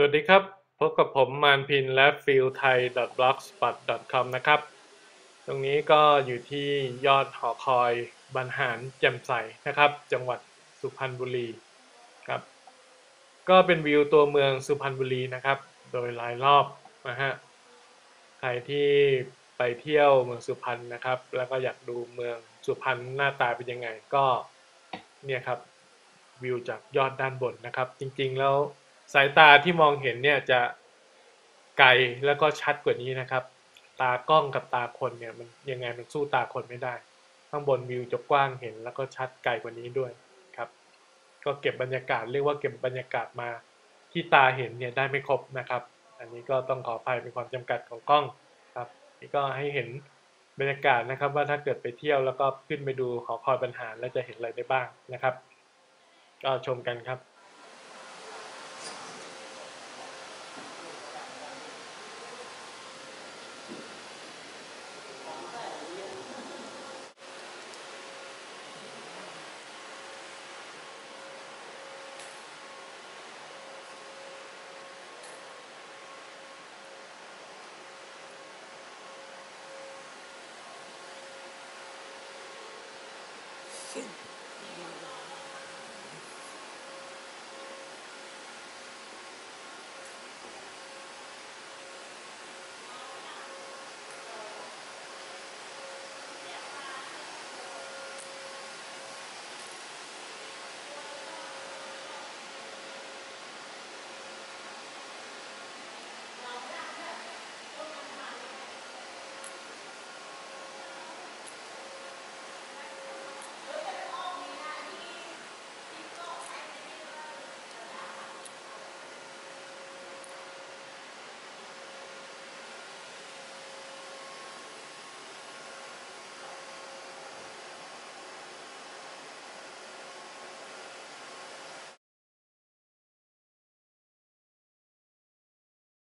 สวัสดีครับ พบกับผมมานพินและฟิลไทย blogspot com นะครับ ตรงนี้ก็อยู่ที่ยอดหอคอยบรรหารแจ่มใสนะครับ จังหวัดสุพรรณบุรีครับ ก็เป็นวิวตัวเมืองสุพรรณบุรีนะครับ โดยรายรอบนะฮะ ใครที่ไปเที่ยวเมืองสุพรรณนะครับ แล้วก็อยากดูเมืองสุพรรณหน้าตาเป็นยังไงก็เนี่ยครับวิวจากยอดด้านบนนะครับ จริงๆแล้ว สายตาที่มองเห็นเนี่ยจะไกลแล้วก็ชัดกว่านี้นะครับ ตากล้องกับตาคนเนี่ยมันยังไงมันสู้ตาคนไม่ได้ ข้างบนวิวจะกว้างเห็นแล้วก็ชัดไกลกว่านี้ด้วยครับ ก็เก็บบรรยากาศเรียกว่าเก็บบรรยากาศมาที่ตาเห็นเนี่ยได้ไม่ครบนะครับ อันนี้ก็ต้องขออภัยเป็นความจำกัดของกล้องครับนี่ก็ให้เห็นบรรยากาศนะครับว่าถ้าเกิดไปเที่ยวแล้วก็ขึ้นไปดูหอคอยบรรหารแล้วจะเห็นอะไรได้บ้างนะครับ ก็ชมกันครับ Nothing.